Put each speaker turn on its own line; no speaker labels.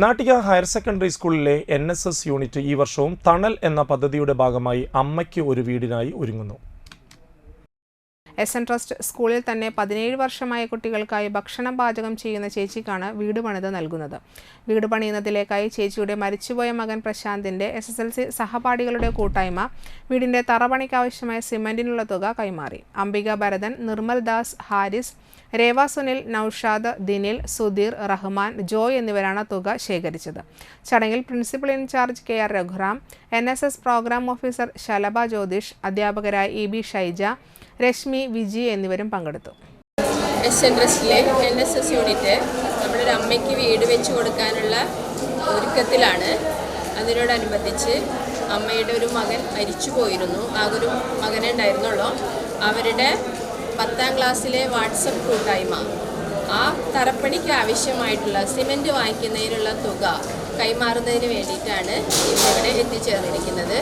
Nattika higher secondary സ്കൂളിലെ N unit ഈ വർഷവും തണൽ എന്ന പദ്ധതിയുടെ ഭാഗമായി അമ്മയ്ക്ക് ഒരു വീടിനായി ഒരുങ്ങുന്നു.
എസ് എൻ ട്രസ്റ്റ് സ്കൂളിൽ തന്നെ പതിനേഴ് വർഷമായ കുട്ടികൾക്കായി ഭക്ഷണം പാചകം ചെയ്യുന്ന ചേച്ചിക്കാണ് വീട് പണിത് നൽകുന്നത്. വീട് പണിയുന്നതിലേക്കായി ചേച്ചിയുടെ മരിച്ചുപോയ മകൻ പ്രശാന്തിന്റെ എസ് എസ് എൽ സി സഹപാഠികളുടെ കൂട്ടായ്മ വീടിന്റെ തറപണിക്കാവശ്യമായ സിമന്റിനുള്ള തുക കൈമാറി. അംബിക ഭരതൻ നിർമ്മൽ ദാസ് ഹാരിസ് രേവ സുനിൽ നൌഷാദ് ദിനിൽ സുധീർ റഹ്മാൻ ജോയ് എന്നിവരാണ് തുക ശേഖരിച്ചത്. ചടങ്ങിൽ principal incharge K R Raghuram N S S programme officer Shalabha Jyothish അധ്യാപകരായ ഇ ബി ഷൈജ രശ്മി വിജി എന്നിവരും പങ്കെടുത്തു.
എസ് എൻ ട്രസ്റ്റിലെ എൻ എസ് എസ് യൂണിറ്റ് നമ്മുടെ ഒരു അമ്മയ്ക്ക് വീട് വെച്ച് കൊടുക്കാനുള്ള ഒരുക്കത്തിലാണ്. അതിനോടനുബന്ധിച്ച് അമ്മയുടെ ഒരു മകൻ മരിച്ചു പോയിരുന്നു. ആ ഒരു മകനെ ഉണ്ടായിരുന്നുള്ളൂ. അവരുടെ പത്താം ക്ലാസ്സിലെ വാട്സപ്പ് കൂട്ടായ്മ. ആ തറപ്പണിക്ക് ആവശ്യമായിട്ടുള്ള സിമെന്റ് വാങ്ങിക്കുന്നതിനുള്ള തുക കൈമാറുന്നതിന് വേണ്ടിയിട്ടാണ് ഇവിടെ എത്തിച്ചേർന്നിരിക്കുന്നത്.